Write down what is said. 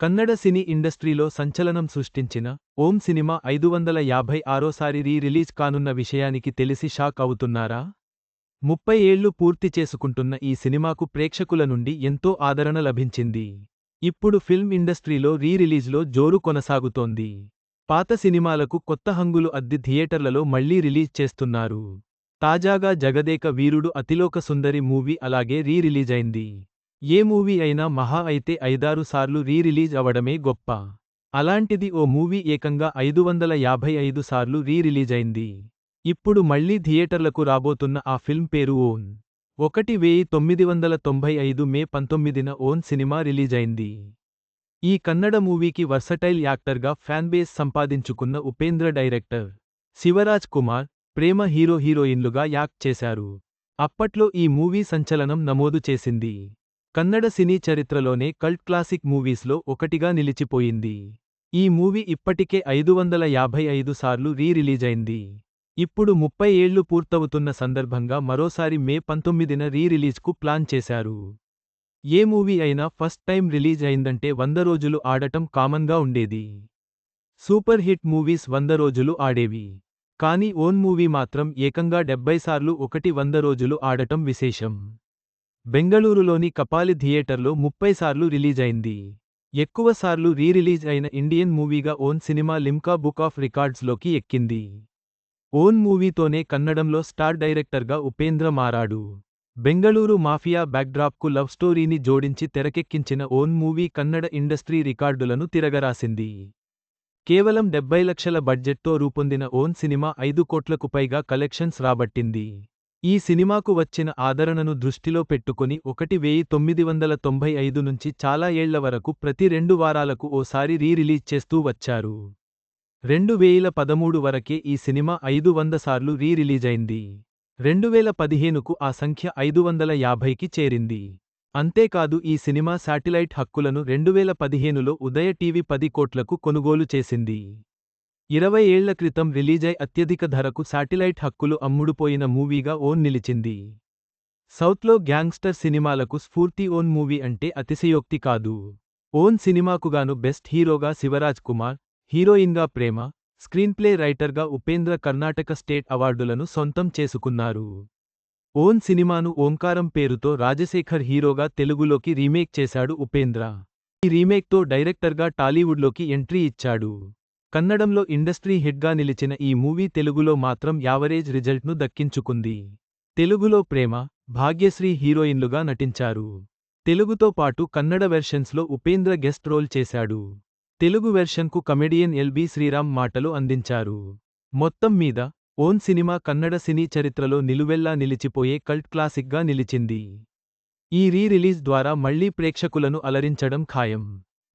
కన్నడ సినీ ఇండస్ట్రీలో సంచలనం సృష్టించిన ఓం సినిమా ఐదు వందల యాభై ఆరోసారి రీ రిలీజ్ కానున్న విషయానికి తెలిసి షాక్ అవుతున్నారా? ముప్పై ఏళ్ళు పూర్తి చేసుకుంటున్న ఈ సినిమాకు ప్రేక్షకుల నుండి ఎంతో ఆదరణ లభించింది. ఇప్పుడు ఫిల్మ్ ఇండస్ట్రీలో రీ రిలీజ్లో జోరు కొనసాగుతోంది. పాత సినిమాలకు కొత్త హంగులు అద్ది థియేటర్లలో మళ్ళీ రిలీజ్ చేస్తున్నారు. తాజాగా జగదేక వీరుడు అతిలోక సుందరి మూవీ అలాగే రీ ఏ మూవీ అయినా మహా అయితే ఐదారు సార్లు రీ రిలీజ్ అవడమే గొప్ప. అలాంటిది ఓ మూవీ ఏకంగా ఐదు వందల యాభై ఐదు సార్లు రీ రిలీజ్ అయింది. ఇప్పుడు మళ్ళీ థియేటర్లకు రాబోతున్న ఆ ఫిల్మ్ పేరు ఓన్. ఒకటి వెయ్యి తొమ్మిది వందల తొంభై ఐదు మే పంతొమ్మిదిన ఓన్ సినిమా రిలీజ్ అయింది. ఈ కన్నడ మూవీకి వర్సటైల్ యాక్టర్గా ఫ్యాన్బేస్ సంపాదించుకున్న ఉపేంద్ర డైరెక్టర్ శివరాజ్ కుమార్ ప్రేమ హీరో హీరోయిన్లుగా యాక్ట్ చేశారు. అప్పట్లో ఈ మూవీ సంచలనం నమోదు చేసింది. కన్నడ సినీ చరిత్రలోనే కల్ట్ క్లాసిక్ మూవీస్లో ఒకటిగా నిలిచిపోయింది. ఈ మూవీ ఇప్పటికే ఐదు వందల యాభై ఐదు సార్లు రీ రిలీజైంది ఇప్పుడు ముప్పై ఏళ్ళు పూర్తవుతున్న సందర్భంగా మరోసారి మే పంతొమ్మిదిన రీ రిలీజ్కు ప్లాన్ చేశారు. ఏ మూవీ అయినా ఫస్ట్ టైం రిలీజ్ అయిందంటే వంద రోజులు ఆడటం కామన్గా ఉండేది. సూపర్ హిట్ మూవీస్ వంద రోజులు ఆడేవి. కానీ ఓన్ మూవీ మాత్రం ఏకంగా డెబ్బై సార్లు ఒకటి వంద రోజులు ఆడటం విశేషం. బెంగళూరులోని కపాలి థియేటర్లో ముప్పై సార్లు రిలీజ్ అయింది ఎక్కువ అయిన ఇండియన్ మూవీగా Om cinema Limca book of రికార్డ్స్లోకి ఎక్కింది. ఓన్ మూవీతోనే కన్నడంలో స్టార్ డైరెక్టర్గా ఉపేంద్ర మారాడు. బెంగళూరు మాఫియా బ్యాక్డ్రాప్కు లవ్ స్టోరీని జోడించి తెరకెక్కించిన ఓన్ మూవీ కన్నడ ఇండస్ట్రీ రికార్డులను తిరగరాసింది. కేవలం డెబ్బై లక్షల బడ్జెట్తో రూపొందిన ఓన్ సినిమా ఐదు కోట్లకు పైగా కలెక్షన్స్ రాబట్టింది. ఈ సినిమాకు వచ్చిన ఆదరణను దృష్టిలో పెట్టుకుని ఒకటి వెయ్యి తొమ్మిది వందల తొంభై ఐదు నుంచి చాలా ఏళ్ళ వరకు ప్రతి రెండు వారాలకు ఓసారి రీ రిలీజ్ చేస్తూ వచ్చారు. రెండు వేల పదమూడు వరకే ఈ సినిమా ఐదు వంద సార్లు రీ రిలీజైంది రెండు వేల పదిహేనుకు ఆ సంఖ్య ఐదు వందల యాభైకి చేరింది. అంతేకాదు ఈ సినిమా శాటిలైట్ హక్కులను రెండువేల పదిహేనులో ఉదయ టీవీ పది కోట్లకు కొనుగోలు చేసింది. ఇరవై ఏళ్ళ క్రితం రిలీజై అత్యధిక ధరకు శాటిలైట్ హక్కులు అమ్ముడుపోయిన మూవీగా ఓన్ నిలిచింది. సౌత్లో గ్యాంగ్స్టర్ సినిమాలకు స్ఫూర్తి ఓన్ మూవీ అంటే అతిశయోక్తి కాదు. ఓన్ సినిమాకుగాను బెస్ట్ హీరోగా శివరాజ్ కుమార్ హీరోయిన్గా ప్రేమ స్క్రీన్ప్లే రైటర్గా ఉపేంద్ర కర్ణాటక స్టేట్ అవార్డులను సొంతం చేసుకున్నారు. ఓన్ సినిమాను ఓంకారం పేరుతో రాజశేఖర్ హీరోగా తెలుగులోకి రీమేక్ చేశాడు ఉపేంద్ర. ఈ రీమేక్తో డైరెక్టర్గా టాలీవుడ్లోకి ఎంట్రీ ఇచ్చాడు. కన్నడంలో ఇండస్ట్రీ హిట్గా నిలిచిన ఈ మూవీ తెలుగులో మాత్రం యావరేజ్ రిజల్ట్ను దక్కించుకుంది. తెలుగులో ప్రేమ భాగ్యశ్రీ హీరోయిన్లుగా నటించారు. తెలుగుతో పాటు కన్నడ వెర్షన్స్లో ఉపేంద్ర గెస్ట్ రోల్ చేశాడు. తెలుగు వెర్షన్కు కమెడియన్ ఎల్బి శ్రీరామ్ మాటలు అందించారు. మొత్తం మీద ఓన్ సినిమా కన్నడ సినీ చరిత్రలో నిలువెల్లా నిలిచిపోయే కల్ట్ క్లాసిక్గా నిలిచింది. ఈ రీ రిలీజ్ ద్వారా మళ్ళీ ప్రేక్షకులను అలరించడం ఖాయం.